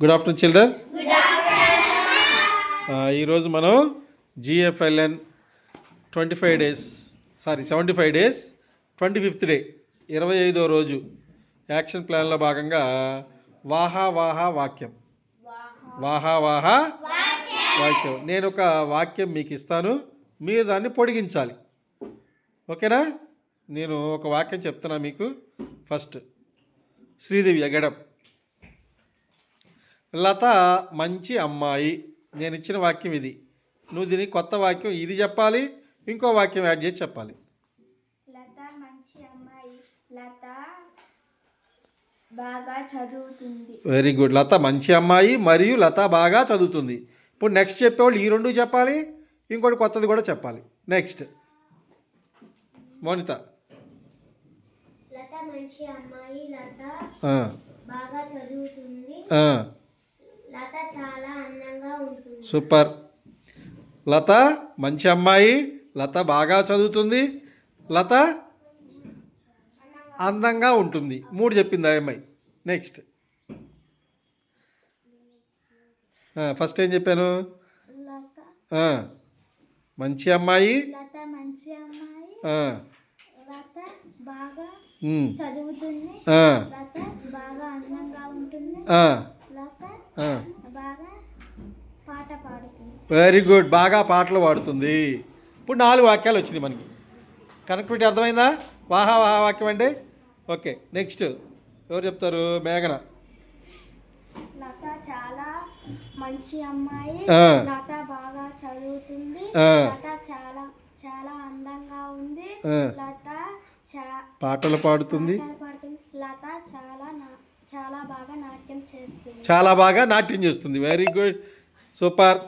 Good afternoon children ఈరోజు మనం GFLN twenty five days sorry seventy five days twenty fifth day ఇరవై ఐదో రోజు యాక్షన్ ప్లాన్లో భాగంగా వాహా వాహా వాక్యం. వాహా వాహా వాక్యం. నేను ఒక వాక్యం మీకు ఇస్తాను మీరు దాన్ని పొడిగించాలి. ఓకేనా? నేను ఒక వాక్యం చెప్తున్నా మీకు. ఫస్ట్ శ్రీదేవి ఎగడం లత మంచి అమ్మాయి. నేను ఇచ్చిన వాక్యం ఇది. నువ్వు దీనికి కొత్త వాక్యం ఇది చెప్పాలి ఇంకో వాక్యం యాడ్ చేసి చెప్పాలి. లత మంచి అమ్మాయి. లత బాగా చదువుతుంది. Very good. లత మంచి అమ్మాయి మరియు లత బాగా చదువుతుంది. ఇప్పుడు నెక్స్ట్ చెప్పేవాళ్ళు ఈ రెండు చెప్పాలి ఇంకోటి కొత్తది కూడా చెప్పాలి. నెక్స్ట్ మోనిత. లత మంచి అమ్మాయి. లత బాగా చదువుతుంది. చాలా అందంగా ఉంటుంది. సూపర్. లత మంచి అమ్మాయి. లత బాగా చదువుతుంది. లత అందంగా ఉంటుంది. మూడు చెప్పింది ఆ అమ్మాయి. నెక్స్ట్ ఫస్ట్ ఏం చెప్పాను? మంచి అమ్మాయి. చదువుతుంది. బాగా అందంగా ఉంటుంది. బాగా పాట పాడుతుంది. వెరీ గుడ్ బాగా పాటలు పాడుతుంది. ఇప్పుడు నాలుగు వాక్యాలు వచ్చినాయి మనకి. కనెక్టివిటీ అర్థమైందా? వాహా వాహా వాక్యం అంటే ఓకే నెక్స్ట్ ఎవరు చెప్తారు? మేఘన. లత చాలా మంచి అమ్మాయి. లత బాగా చదువుతుంది. లత చాలా చాలా అందంగా ఉంది. లత పాటలు పాడుతుంది. లత చాలా చాలా బాగా నాట్యం చేస్తుంది. చాలా బాగా నాట్యం చేస్తుంది. వెరీ గుడ్ సూపర్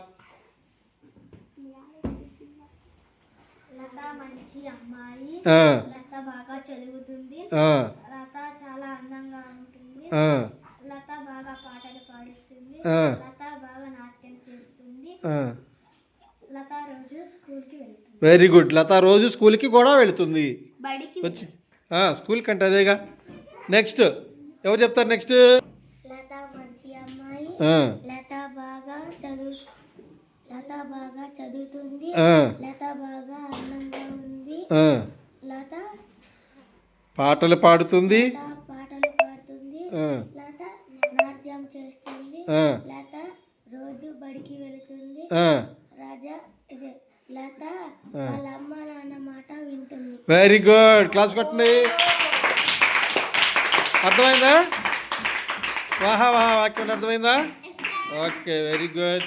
లత మంచి అమ్మాయి. ఆ, లత బాగా చదువుతుంది. ఆ, లత చాలా అందంగా ఉంటుంది. ఆ, లత బాగా పాటలు పాడుతుంది. ఆ. లత బాగా నాట్యం చేస్తుంది. ఆ. లత రోజు స్కూల్కి వెళ్తుంది. వెరీ గుడ్ లత రోజు స్కూల్కి కూడా వెళుతుంది. బడికి వచ్చి స్కూల్ కంటే అదేగా. నెక్స్ట్ ఎవరు చెప్తారు నెక్స్ట్? లత మంచి అమ్మాయి ఆ, లత బాగా చదువు లత బాగా చదువుతుంది. ఆ, లత బాగా అందంగా ఉంది. ఆ. లత పాటలు పాడుతుంది. లత పాటలు పాడుతుంది. ఆ, లత నాట్యం చేస్తుంది. లత రోజు బడికి వెళుతుంది. ఆ. రాజా ఇదే లత వాళ్ళ అమ్మ నాన్న మాట వింటుంది. వెరీ గుడ్ క్లాస్ కొట్టండి. అర్థమైందా? వాహా వాహా వాక్యం అర్థమైందా? Okay very good